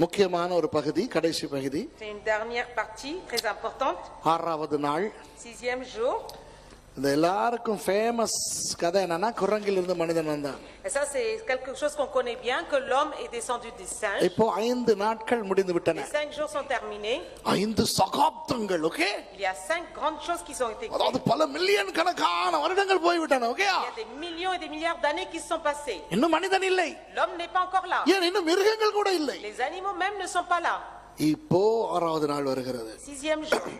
முக்கியமான ஒரு பகுதி கடைசி பகுதி C'est une dernière partie très importante. ஆறாவது நாள் Sixième jour. இந்த எல்லாருக்கும் ஃபேமஸ் கதை என்னன்னா குரங்கிலிருந்து மனிதன் வந்தான் Et ça, c'est quelque chose qu'on connaît bien, que l'homme est descendu des singes. இப்போ ஐந்து நாட்கள் முடிந்து விட்டன Les cinq jours sont terminés. ஐந்து சகாப்தங்கள் okay Il y a cinq grandes choses qui sont été அதாவது. பல மில்லியன் கணக்கான வருடங்கள் போய்விட்டன okay Il y a des millions et des milliards d'années qui se sont passées. இன்னும் மனிதன் இல்லை L'homme n'est pas encore là. ஏன் இன்னும் மிருகங்கள் கூட இல்லை Les animaux même ne sont pas là. இப்போ ஆறாவது நாள் வருகிறது jour,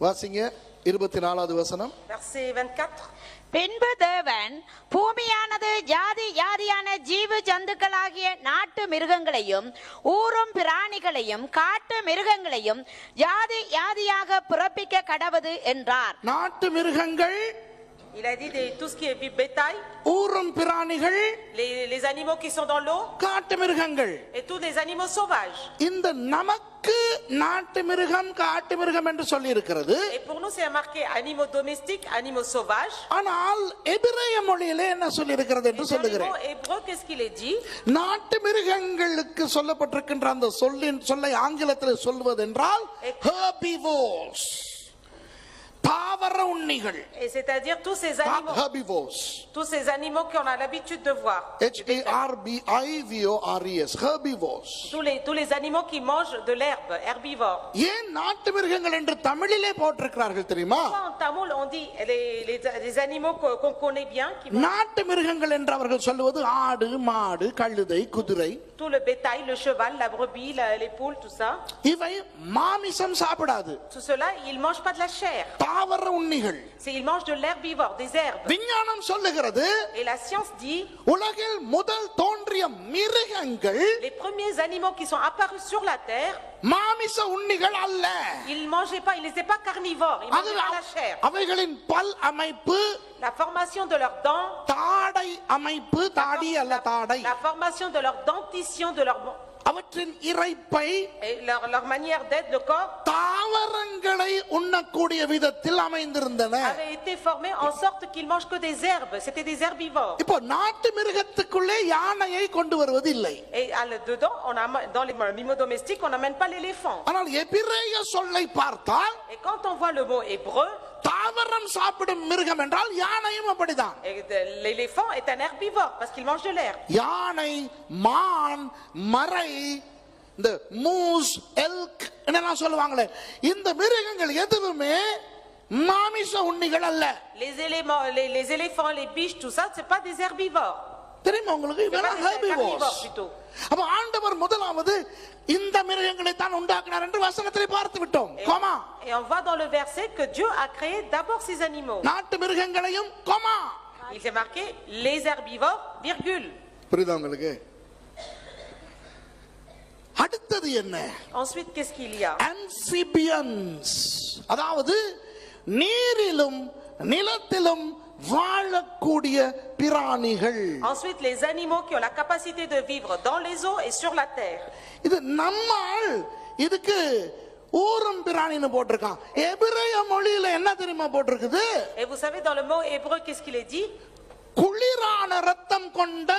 வாசிங்க இருபத்தி நாலாவது வசனம் verset 24. பின்பு தேவன் பூமியானது ஜாதி ஜாதியான ஜீவ ஜந்துக்களாகிய நாட்டு மிருகங்களையும் ஊரும் பிராணிகளையும் காட்டு மிருகங்களையும் ஜாதி ஜாதியாக பிறப்பிக்க கடவது என்றார் நாட்டு மிருகங்கள் Il a dit des- tout ce qui est bétail, ஊரும் பிராணிகள் les, les animaux qui sont dans l'eau காட்டு மிருகங்கள் et tous les animaux sauvages. இந்த நமக்கு நாட்டு மிருகம் காட்டு மிருகம் என்று சொல்லி இருக்கிறது Et pour nous, c'est marqué animaux domestiques, animaux sauvages. ஆனால் எபிரேய மொழியிலே என்ன சொல்லி இருக்கிறது என்று dans le சொல்லுகிறேன் mot hébreu, qu'est-ce qu'il est dit நாட்டு மிருகங்களுக்கு சொல்லப்பட்டிருக்கின்ற அந்த சொல்லின் சொல்லை ஆங்கிலத்தில் சொல்வதென்றால் herbivores தாவர உண்ணிகள் Et c'est-à-dire tous ces animaux, herbivores tous ces animaux qu'on a l'habitude de voir. H A R B I V O R E S herbivores Tous les, tous les animaux qui mangent de l'herbe, herbivores. ஏன் நாட்டு மிருகங்கள் என்று தமிழிலே போட்டிருக்கிறார்கள் தெரியுமா en tamoul, on dit les, les, les animaux qu'on qu'on connaît bien, qui mangent நாட்டு மிருகங்கள் என்று அவர்கள் சொல்லுவது ஆடு மாடு கழுதை குதிரை tout le bétail, le cheval, la brebis, la- les poules, tout ça. இவை மாமிசம் சாப்பிடாது Tout cela, ils ne mangent pas de la chair. தாவர உண்ணிகள் C'est, ils mangent de l'herbivore, des herbes. விஞ்ஞானம் சொல்லுகிறது Et la science dit, உலகில் முதல் தோன்றிய மிருகங்கள் les premiers animaux qui sont apparus sur la terre, மாமிச உண்ணிகள் அல்ல ils ne mangeaient pas, ils n'étaient pas carnivores, ils ne அது mangeaient pas la chair. அவைகளின் பல் அமைப்பு La formation de leurs dents, தாடை அமைப்பு தாடி அல்ல தாடை la formation de leur dentition, de leur, அவற்றின் இறைப்பை et leur, leur manière d'être, le corps, தாவரங்களை உண்ணக்கூடிய விதத்தில் அமைந்திருந்தன avait été formé en sorte qu'ils mangent que des herbes. C'était des herbivores. இப்போ நாட்டு மிருகத்துக்குள்ளே யானையை கொண்டு வருவது இல்லை Et à le- dedans, on a, dans les animaux domestiques, on n'amène pas l'éléphant. ஆனால் எபிரேய சொல்லை பார்த்தால் Et quand on voit le mot hébreu, தாவரம் சாப்பிடும் மிருகம் என்றால் யானையும் அப்படிதான் et de- l'éléphant est un herbivore parce qu'il mange de l'herbe. யானை மான் மறை இந்த மூஸ் எல்க் என்னெல்லாம் சொல்லுவாங்களே இந்த மிருகங்கள் எதுவுமே மாமிச உண்ணிகள் அல்ல Les, éléments, les, les éléphants, les biches, tout ça, c'est pas des herbivores. தெரியுமா உங்களுக்கு இவெல்லாம் plutôt. அப்ப ஆண்டவர் முதலாவது இந்த மிருகங்களை தான் உண்டாக்கினார் என்று வசனத்திலே பார்த்து விட்டோம் comma et on voit dans le verset que Dieu a créé d'abord ces animaux. நாட்டு மிருகங்களையும் comma Il s'est marqué les herbivores, virgule. புரியுதா உங்களுக்கு அடுத்தது என்ன Ensuite, qu'est-ce qu'il y a amphibians அதாவது நீரிலும் நிலத்திலும் வாழக்கூடிய பிராணிகள் Ensuite, les animaux qui ont la capacité de vivre dans les eaux et sur la terre. இது நம்மால் இதுக்கு ஊரும் பிராணின்னு போட்டிருக்கான் எபிரேய மொழியில என்ன தெரியுமா போட்டிருக்குது Et vous savez, dans le mot hébreu, qu'est-ce qu'il est dit குளிரான ரத்தம் கொண்ட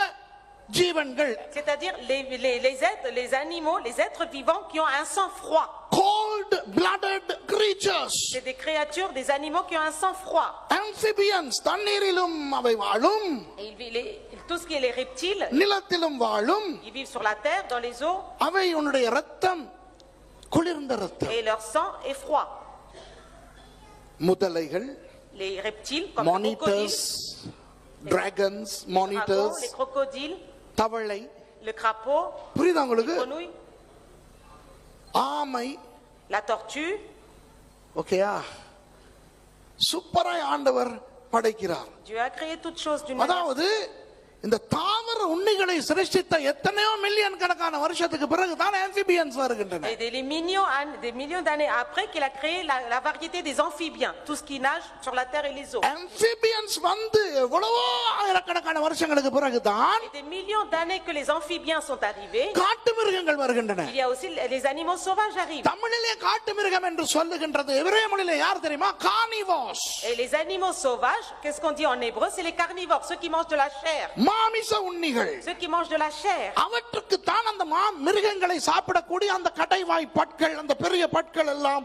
ஜீவன்கள் C'est-à-dire les, les, les êtres, les animaux, les êtres vivants qui ont un sang froid. cold blooded creatures C'est des créatures, des animaux qui ont un sang froid. amphibians தண்ணீரிலும் அவை வாழும் Et ils vivent les- tout ce qui est les reptiles, நிலத்திலும் வாழும் ils vivent sur la terre, dans les eaux, அவை உன்னுடைய ரத்தம் குளிர்ந்த ரத்தம் et leur sang est froid. முதலைகள் Les reptiles, comme les monitors crocodiles, dragons les dragons, monitors les crocodiles, தவளை le crapaud, புரியுதா உங்களுக்கு les grenouilles, ஆமை la tortue. ஓகேயா சூப்பராய் ஆண்டவர் படைக்கிறார் Dieu a créé toutes choses d'une manière. அதாவது இந்த தாவர உண்ணிகளை சிருஷ்டித்த எத்தனையோ மில்லியன் கணக்கான வருஷத்துக்கு பிறகு தான் amphibians வருகின்றன Et des, les millions, an- des millions d'années après qu'il a créé la, la variété des amphibiens, tout ce qui nage sur la terre et les eaux. amphibians வந்து எவ்வளவோ ஆயிரக்கணக்கான வருஷங்களுக்கு பிறகு தான் Et des millions d'années que les amphibiens sont arrivés, காட்டு மிருகங்கள் வருகின்றன il y a aussi les animaux sauvages arrivent. தமிழிலே காட்டு மிருகம் என்று சொல்லுகின்றது எபிரேய மொழியிலே யார் தெரியுமா கானிவாஸ் Et les animaux sauvages, qu'est-ce qu'on dit en hébreu C'est les carnivores, ceux qui mangent de la chair. மாமிச உண்ணிகள் Ceux qui mangent de la chair. அவற்றுக்கு தான் அந்த மா மிருகங்களை சாப்பிடக்கூடிய அந்த கடைவாய் பற்கள் அந்த பெரிய பற்கள் எல்லாம்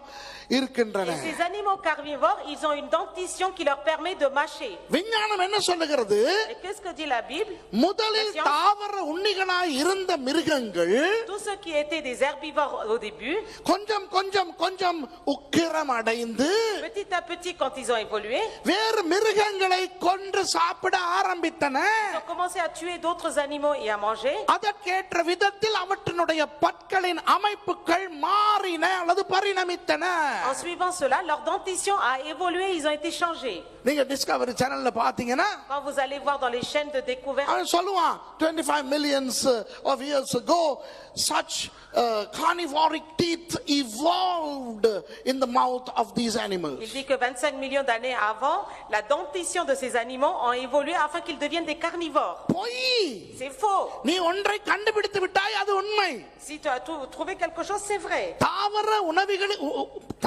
இருக்கின்றன Et ces animaux carnivores, ils ont une dentition qui leur permet de mâcher. விஞ்ஞானம் என்ன சொல்லுகிறது Et qu'est-ce que dit la Bible முதலில் La science. தாவர உண்ணிகளாய் இருந்த மிருகங்கள் Tous ceux qui étaient des herbivores au début, கொஞ்சம் கொஞ்சம் கொஞ்சம் உக்கிரம் அடைந்து petit à petit, quand ils ont évolué, வேறு மிருகங்களை கொன்று சாப்பிட ஆரம்பித்தன ils ont commencé à tuer d'autres animaux et à manger. அதற்கேற்ற விதத்தில் அவற்றினுடைய பற்களின் அமைப்புகள் மாறின அல்லது பரிணமித்தன En suivant cela, leur dentition a évolué, ils ont été changés. நீங்க டிஸ்கவரி சேனல்ல பாத்தீங்கன்னா Quand vous allez voir dans les chaînes de découverte, அவன் சொல்லுவான் 25 millions of years ago such uh, carnivoric teeth evolved in the mouth of these animals il dit que 25 millions d'années avant, la dentition de ces animaux ont évolué afin qu'ils deviennent des carnivores. பொய் C'est faux. நீ ஒன்றை கண்டுபிடித்து விட்டாய் அது உண்மை Si tu as trou- trouvé quelque chose, c'est vrai. தாவர உணவுகள்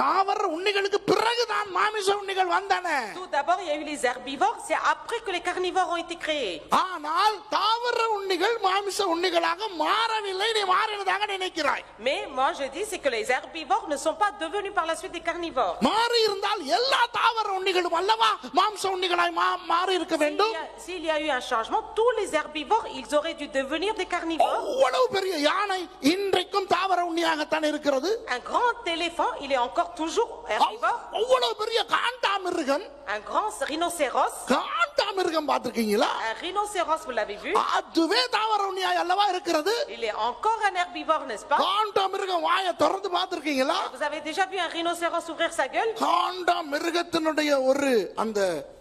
தாவர உண்ணிகளுக்கு பிறகுதான் மாமிச உண்ணிகள் வந்தன Tout d'abord, il y a eu les herbivores, c'est après que les carnivores ont été créés. ஆனால் தாவர உண்ணிகள் மாமிச உண்ணிகளாக மாறவில்லை நீ மாறினதாக நினைக்கிறாய் Mais moi, je dis, c'est que les herbivores ne sont pas devenus par la suite des carnivores. மாறி இருந்தால் எல்லா தாவர உண்ணிகளும் அல்லவா மாம்ச உண்ணிகளாய் மா- மாறி இருக்க S'il வேண்டும் y, a, s'il y a eu un changement, tous les herbivores, ils auraient dû devenir des carnivores. அவ்வளவு பெரிய யானை இன்றைக்கும் தாவர உண்ணியாகத்தான் இருக்கிறது Un grand éléphant, il est encore toujours herbivore. அவ்வளவு பெரிய காண்டா மிருகம் Un grand rhinocéros. காண்டா மிருகம் பார்த்திருக்கீங்களா Un rhinocéros, vous l'avez vu அதுவே தாவர உண்ணியாய் அல்லவா இருக்கிறது Il est encore un herbivore, n'est-ce pas காண்டா மிருகம் வாயை திறந்து பார்த்திருக்கீங்களா Vous avez déjà vu un rhinocéros ouvrir sa gueule காண்டா மிருகத்தினுடைய ஒரு அந்த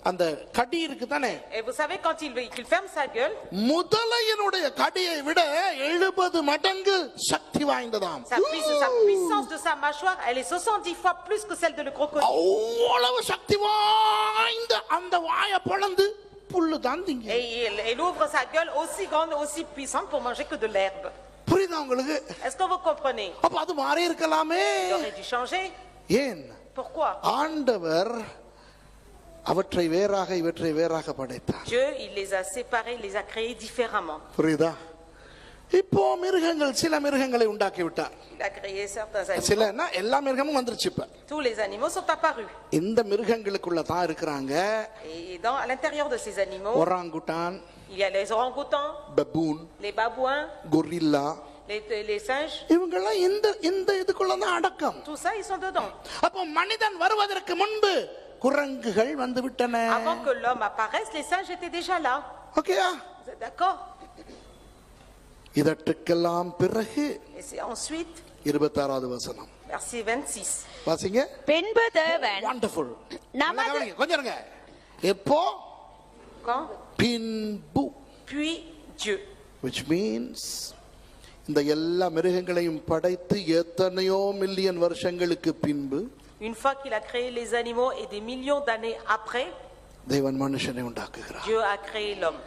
அந்த கடி இருக்கு தானே Et vous savez, quand il, qu'il ferme sa gueule, முதலையினுடைய கடியை விட எழுபது மடங்கு சக்தி வாய்ந்ததாம் sa, puiss- sa puissance de sa mâchoire, elle est 70 fois plus que celle de le crocodile. அவ்வளவு சக்தி வாய்ந்த அந்த வாயை பொளந்து புல்லு தான் திங்க Et il, il ouvre sa gueule aussi grande, aussi puissante pour manger que de l'herbe. புரியுதா உங்களுக்கு Est-ce que vous comprenez அப்ப அது மாறி இருக்கலாமே Il aurait dû changer. ஏன் Pourquoi ஆண்டவர் அவற்றை வேறாக இவற்றை வேறாக படைத்தார் Dieu, il les a séparés, il les a créés différemment. புரியுதா இப்போ மிருகங்கள் சில மிருகங்களை உண்டாக்கி விட்டார் Il a créé certains animaux. சிலன்னா எல்லா மிருகமும் வந்துருச்சு இப்ப Tous les animaux sont apparus. இந்த மிருகங்களுக்குள்ள தான் இருக்கிறாங்க Et dans, à l'intérieur de ces animaux, orangutan il y a les orang-outans, baboon les babouins, gorilla les, les singes. இவங்கெல்லாம் இந்த இந்த இதுக்குள்ள தான் அடக்கம் Tout ça, ils sont dedans. அப்போ மனிதன் வருவதற்கு முன்பு குரங்குகள் வந்து விட்டன Avant que l'homme apparaisse, les singes étaient déjà là. ஓகேயா Vous êtes d'accord இதற்கெல்லாம் பிறகு Et c'est ensuite, இருபத்தாறாவது வசனம் verset 26. வாசிங்க பின்பு தேவன் வண்டர்ஃபுல் நமது- கொஞ்சம் இருங்க எப்போ Quand பின்பு Puis Dieu. which means இந்த எல்லா மிருகங்களையும் படைத்து எத்தனையோ மில்லியன் வருஷங்களுக்கு பின்பு Une fois qu'il a créé les animaux et des millions d'années après, தேவன் மனுஷனை உண்டாக்குகிறார் Dieu a créé l'homme.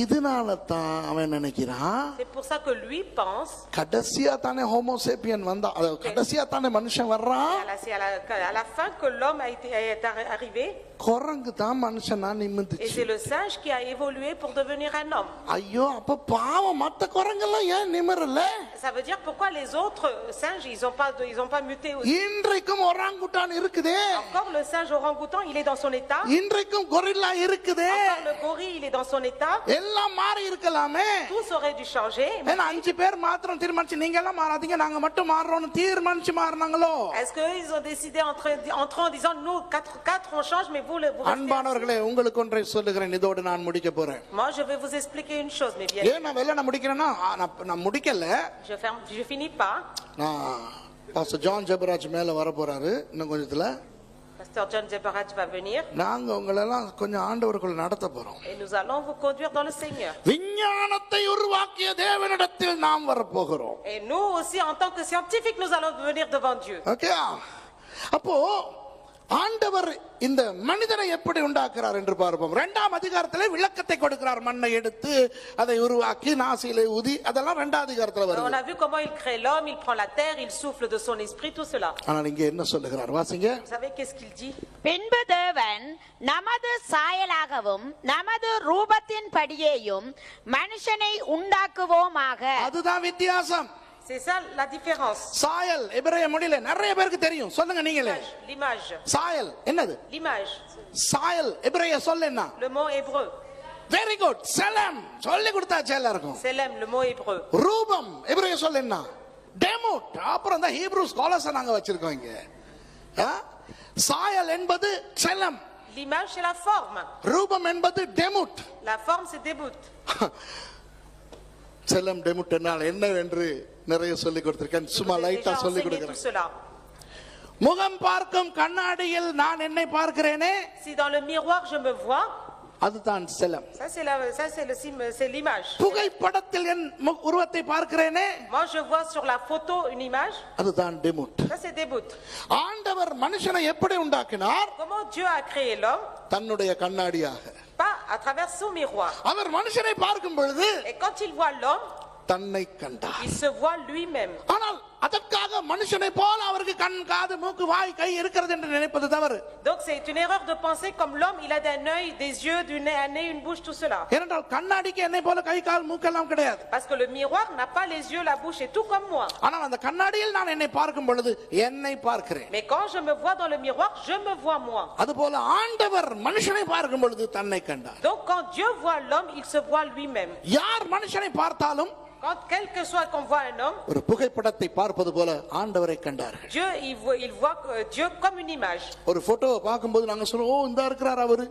இதனால தான் அவன் நினைக்கிறான் C'est pour ça que lui pense, கடைசியா தானே ஹோமோசேப்பியன் வந்தா அது கடைசியா தானே மனுஷன் வர்றான் à la- c'est à la, à la fin que l'homme a été, est arri- arrivé, குரங்கு தான் மனுஷனா et நிமிந்துச்சு c'est le singe qui a évolué pour devenir un homme. ஐயோ அப்ப பாவம் மத்த குரங்கெல்லாம் ஏன் நிமிரல Ça veut dire pourquoi les autres singes, ils n'ont pas, de- ils ont pas muté aussi. இன்றைக்கும் orangutan இருக்குதே Encore le singe orang-outan, il est dans son état. இன்றைக்கும் gorilla இருக்குதே Encore le gorille, il est dans son état. எல்லாம் மாறி இருக்கலாமே Tous auraient dû changer. ஏன்னா அஞ்சு பேர் மாத்திரம் தீர்மானிச்சு நீங்க எல்லாம் மாறாதீங்க நாங்க மட்டும் மாறுறோம்னு தீர்மானிச்சு மாறினாங்களோ Est-ce qu'ils ont décidé entre, entre en disant nous, quatre, quatre on change, mais vous, le, vous restez அன்பானவர்களே உங்களுக்கு ஒன்றை சொல்லுகிறேன் இதோடு நான் முடிக்க போறேன் Moi, je vais vous expliquer une chose, bien, ஏன் நான் வெளில நான் முடிக்கிறேன்னா நான் நான் முடிக்கல je, ferme, je finis pas. நான் பாஸ்டர் ஜான் ஜெபராஜ் மேல வர போறாரு இன்னும் கொஞ்சத்துல Pasteur John Zebaraj va venir நாங்க உங்களெல்லாம் கொஞ்சம் ஆண்டவருக்குள் நடத்த போறோம் et nous allons vous conduire dans le Seigneur. விஞ்ஞானத்தை உருவாக்கிய தேவனிடத்தில் நாம் வரப்போகிறோம் Et nous aussi, en tant que scientifiques, nous allons venir devant Dieu. Okay அப்போ ஆண்டவர் இந்த மனிதனை எப்படி உண்டாக்குறார் என்று பார்ப்போம். இரண்டாம் அதிகாரத்திலே விளக்கத்தை கொடுக்கிறார் மண்ணை எடுத்து அதை உருவாக்கி நாசியிலே ஊதி அதெல்லாம் இரண்டாம் அதிகாரத்துல On வருது a vu comment il crée l'homme, il prend la terre, il souffle de son esprit, tout cela. ஆனால் இங்க என்ன சொல்லுகிறார்? வாசிங்க. Vous savez qu'est-ce qu'il dit? பின்பு தேவன் நமது சாயலாகவும் நமது ரூபத்தின் படியேயும் மனுஷனை உண்டாக்குவோமாக. அதுதான் வித்தியாசம். C'est ça la différence. சாயல் எபிரேய மொழியில நிறைய பேருக்கு தெரியும் சொல்லுங்க நீங்களே L'image. சாயல் என்னது L'image. சாயல் எபிரேய சொல் என்ன Le mot hébreu. Very good செலம் சொல்லி கொடுத்தாச்சு எல்லாருக்கும் Selem, le mot hébreu. ரூபம் எபிரேய சொல் என்ன டெமோட் அப்புறம் தான் ஹீப்ரூ ஸ்காலர்ஸ் நாங்க வச்சிருக்கோம் இங்க ஆ? சாயல் என்பது செலம் L'image, c'est la forme. ரூபம் என்பது டெமுட் La forme, c'est des bouts. செல்லம் டெமுட் என்னால் என்ன என்று நிறைய சொல்லி கொடுத்திருக்கேன் சும்மா J'ai லைட்டா déjà சொல்லி enseigné tout கொடுக்கிறேன் cela. முகம் பார்க்கும் கண்ணாடியில் நான் என்னை பார்க்கிறேனே Si dans le miroir, je me vois, அதுதான் செல்லம் ça, c'est la- ça, c'est le sim- c'est l'image. புகைப்படத்தில் என் மு- உருவத்தை பார்க்கிறேனே Moi, je vois sur la photo une image, அதுதான் டெமுட் ça, c'est des bouts. ஆண்டவர் மனுஷனை எப்படி உண்டாக்கினார் Comment Dieu a créé l'homme தன்னுடைய கண்ணாடியாக Pas à travers son miroir. அவர் மனுஷனை பார்க்கும் பொழுது Et quand il voit l'homme, தன்னை கண்டார் il se voit lui-même. ஆனால் அதற்காக மனுஷனை போல அவருக்கு கண் காது மூக்கு வாய் கை இருக்கிறது என்று நினைப்பது தவறு Donc c'est une erreur de penser comme l'homme, il a un œil, des yeux, du nez, un nez, une bouche, tout cela. ஏனென்றால் கண்ணாடிக்கு என்னை போல கை கால் மூக்கெல்லாம் கிடையாது Parce que le miroir n'a pas les yeux, la bouche et tout comme moi. ஆனால் அந்த கண்ணாடியில் நான் என்னை பார்க்கும் பொழுது என்னை பார்க்கிறேன் Mais quand je me vois dans le miroir, je me vois moi. அதுபோல ஆண்டவர் மனுஷனை பார்க்கும் பொழுது தன்னை கண்டார் Donc quand Dieu voit l'homme, il se voit lui-même. யார் மனுஷனை பார்த்தாலும் Quand quel que soit qu'on voit un homme, ஒரு புகைப்படத்தை பார்ப்பது போல ஆண்டவரை கண்டார்கள் Dieu il voit, il voit euh, Dieu comme une image. ஒரு போட்டோவை பார்க்கும்போது நாங்க சொல்லுவோம் ஓ இந்த இருக்கிறார் அவரு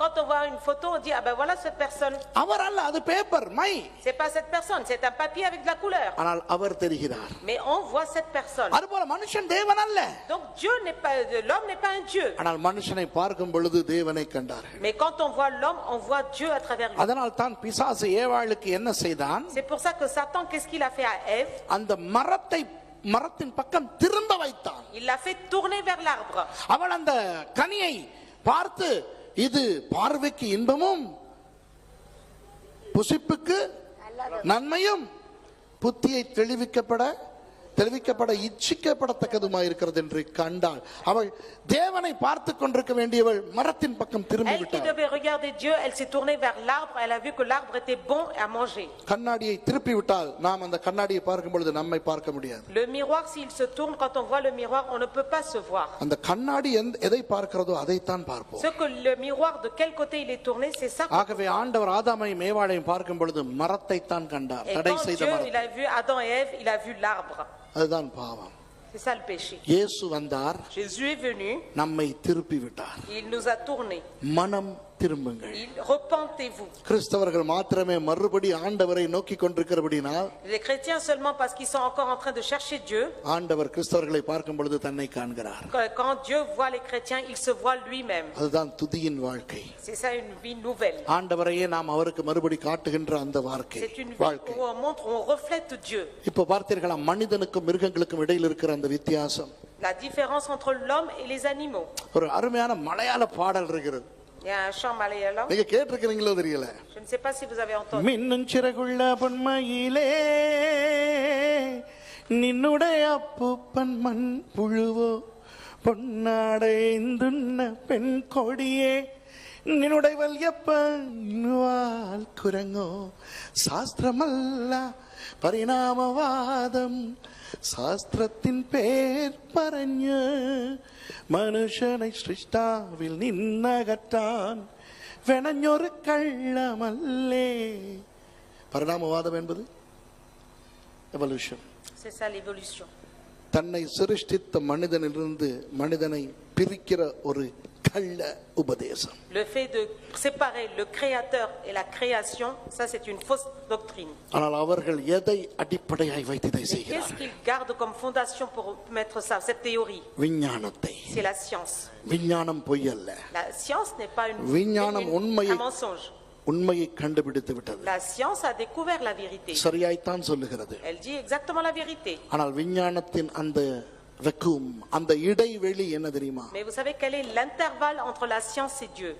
Quand on voit une photo, on dit ah ben voilà cette personne. அவர் அல்ல அது paper my C'est pas cette personne, c'est un papier avec de la couleur. ஆனால் அவர் தெரிகிறார் Mais on voit cette personne. அதுபோல மனுஷன் தேவன் அல்ல Donc Dieu n'est pas l'homme n'est pas un Dieu. ஆனால் மனுஷனை பார்க்கும் பொழுது தேவனை கண்டார்கள் Mais quand on voit l'homme, on voit Dieu à travers lui. அதனால் தான் பிசாசு ஏவாளுக்கு என்ன செய்தான் C'est pour ça que Satan, qu'est-ce qu'il a fait à Ève அந்த மரத்தை மரத்தின் பக்கம் திரும்ப வைத்தான் Il l'a fait tourner vers l'arbre. அவள் அந்த கனியை பார்த்து இது பார்வைக்கு இன்பமும் புசிப்புக்கு நன்மையும் புத்தியை தெளிவிக்கப்பட தெளிவிக்கப்பட இச்சிக்கப்படத்தக்கதுமாய் இருக்கிறது என்று கண்டாள் அவள் தேவனை பார்த்து கொண்டிருக்க வேண்டியவள் மரத்தின் பக்கம் திரும்பி விட்டாள். கண்ணாடியை திருப்பி விட்டால் நாம் அந்த கண்ணாடியை பார்க்கும் பொழுது நம்மை பார்க்க முடியாது Le miroir, s'il se tourne, quand on voit le miroir, on ne peut pas se voir. அந்த கண்ணாடி எதை பார்க்கிறதோ அதைத்தான் பார்ப்போம் Ce que le miroir, de quel côté il est tourné, c'est ça. ஆகவே ஆண்டவர் ஆதாமையும் மேவாளையும் பார்க்கும் பொழுது மரத்தை தான் கண்டார் தடை செய்த மரம் il a vu Adam et Ève, il a vu l'arbre. அதுதான் பாவம் C'est ça le péché. இயேசு வந்தார் Jésus est venu, நம்மை திருப்பி விட்டார் il nous a tournés. திரும்புங்கள். கிறிஸ்தவர்கள் மாத்திரமே மறுபடி ஆண்டவரை நோக்கி கொண்டிருக்கிறபடினால் Les chrétiens seulement parce qu'ils sont encore en train de chercher Dieu. ஆண்டவர் கிறிஸ்தவர்களை பார்க்கும் பொழுது தன்னை காண்கிறார் Quand quand Dieu voit les chrétiens, il se voit lui-même. அதுதான் துதியின் வாழ்க்கை C'est ça une vie nouvelle. ஆண்டவரையே நாம் அவருக்கு மறுபடி காட்டுகின்ற அந்த வாழ்க்கை C'est une vie வாழ்க்கை où on montre, où on reflète Dieu. இப்ப பார்த்தீர்களா மனிதனுக்கும் மிருகங்களுக்கும் இடையில் இருக்கிற அந்த வித்தியாசம் La différence entre l'homme et les animaux. ஒரு அருமையான மலையாள பாடல் இருக்கிறது நீங்க கேட்டிருக்கிறீங்களோ தெரியல. மின்னும் சிறகுள்ள பொன்மையிலே நின்னுடைய அப்பூப்பன் மண் புழுவோ பொன்னாடைந்துண்ண பெண் கொடியே நின்னுடைய வல்யப்பால் குரங்கோ சாஸ்திரமல்ல பரிணாமவாதம் ശാസ്ത്രത്തിൻ പേർ പറഞ്ഞ് മനുഷ്യനെ സൃഷ്ടാവിൽ നിന്നകറ്റാൻ വെണഞ്ഞൊരു കള്ളമല്ലേ പരിണാമവാദം എൺപത് evolution C'est ça l'évolution. தன்னை சிருஷ்டித்த மனிதனிலிருந்து மனிதனை பிரிக்கிற ஒரு கள்ள உபதேசம் Le fait de séparer le créateur et la création, ça c'est une fausse doctrine. ஆனால் அவர்கள் எதை அடிப்படையாய் வைத்து இதை Mais qu'est-ce செய்கிறார்கள் qu'ils gardent comme fondation pour mettre ça, cette théorie விஞ்ஞானத்தை C'est la science. விஞ்ஞானம் பொய் அல்ல La science n'est pas une, விஞ்ஞானம் une- உண்மையை- un mensonge. உண்மையை கண்டுபிடித்து விட்டது La science a découvert la vérité. சரியாய்த்தான் சொல்லுகிறது Elle dit exactement la vérité. ஆனால் விஞ்ஞானத்தின் அந்த vacuum அந்த இடைவெளி என்ன தெரியுமா Mais vous savez quel est l'intervalle entre la science et Dieu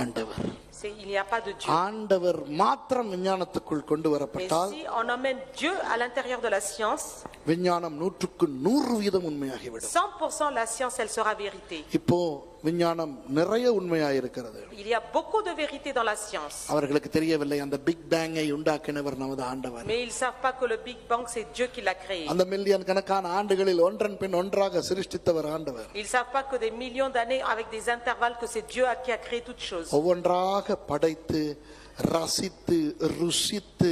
ஆண்டவர் C'est il n'y a pas de Dieu. ஆண்டவர் மாத்திரம் விஞ்ஞானத்துக்குள் கொண்டு Mais வரப்பட்டால் si on emmène Dieu à l'intérieur de la science, விஞ்ஞானம் நூற்றுக்கு நூறு வீதம் உண்மையாகிவிடும் 100% la science, elle sera vérité. இப்போ விஞ்ஞானம் நிறைய உண்மையாயிருக்கிறது Il y a beaucoup de vérité dans la science. அவர்களுக்கு தெரியவில்லை அந்த பிக் பேங்கை உண்டாக்கினவர் நமது ஆண்டவர் Mais ils savent pas que le Big Bang, c'est Dieu qui l'a créé. அந்த மில்லியன் கணக்கான ஆண்டுகளில் ஒன்றன் பின் ஒன்றாக சிருஷ்டித்தவர் ஆண்டவர் Ils savent pas que des millions d'années, avec des intervalles, que c'est Dieu qui a créé toutes choses. ஒவ்வொன்றாக படைத்து ரசித்து ருசித்து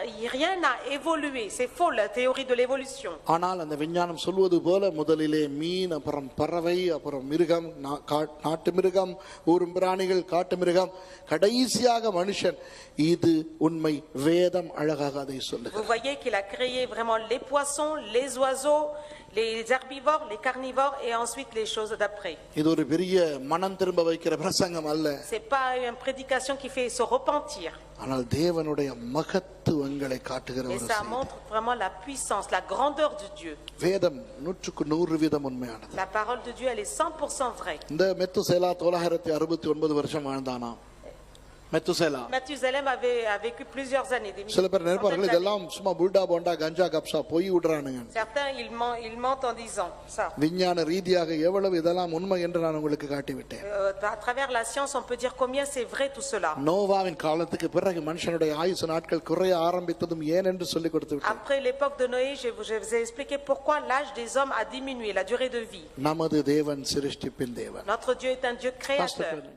rien n'a évolué. C'est faux la théorie de l'évolution. ஆனால் அந்த விஞ்ஞானம் சொல்வது போல முதலிலே மீன் அப்புறம் பறவை அப்புறம் மிருகம் நா- கா- நாட்டு மிருகம் ஊரும் பிராணிகள் காட்டு மிருகம் கடைசியாக மனுஷன் இது உண்மை வேதம் அழகாக அதை Vous சொல்லுகிறது voyez qu'il a créé vraiment les poissons, les oiseaux, les herbivores, les carnivores et ensuite les choses d'après. இது ஒரு பெரிய மனம் திரும்ப வைக்கிற பிரசங்கம் அல்ல C'est pas une prédication qui fait se repentir, ஆனால் தேவனுடைய மகத்துவங்களை காட்டுகிற mais ஒரு ça செய்தி. montre vraiment la puissance, la grandeur de Dieu. வேதம் நூற்றுக்கு நூறு வீதம் உண்மையானது La parole de Dieu, elle est 100% vraie. இந்த மெத்துசேலா தொள்ளாயிரத்தி அறுபத்தி ஒன்பது வருஷம் வாழ்ந்தானாம் Methuselah Mathusalem avait a vécu plusieurs années. Des சில பேர் centaines நினைப்பார்கள் d'années. இதெல்லாம் சும்மா புல்டா போண்டா கஞ்சா கப்சா பொய் விடுறானுங்க Certains, ils mentent, ils mentent en disant ça. விஞ்ஞான ரீதியாக எவ்வளவு இதெல்லாம் உண்மை என்று நான் உங்களுக்கு காட்டிவிட்டேன் Euh, à travers la science, on peut dire combien c'est vrai tout cela. நோவாவின் காலத்துக்கு பிறகு மனுஷனுடைய ஆயுசு நாட்கள் குறைய ஆரம்பித்ததும் ஏன் என்று சொல்லிக் கொடுத்து விட்டேன் Après l'époque de Noé, je vous, je vous ai expliqué pourquoi l'âge des hommes a diminué, la durée de vie. நமது தேவன் சிருஷ்டிப்பின் தேவன் Notre Dieu est un Dieu Pastor créateur. Brennan,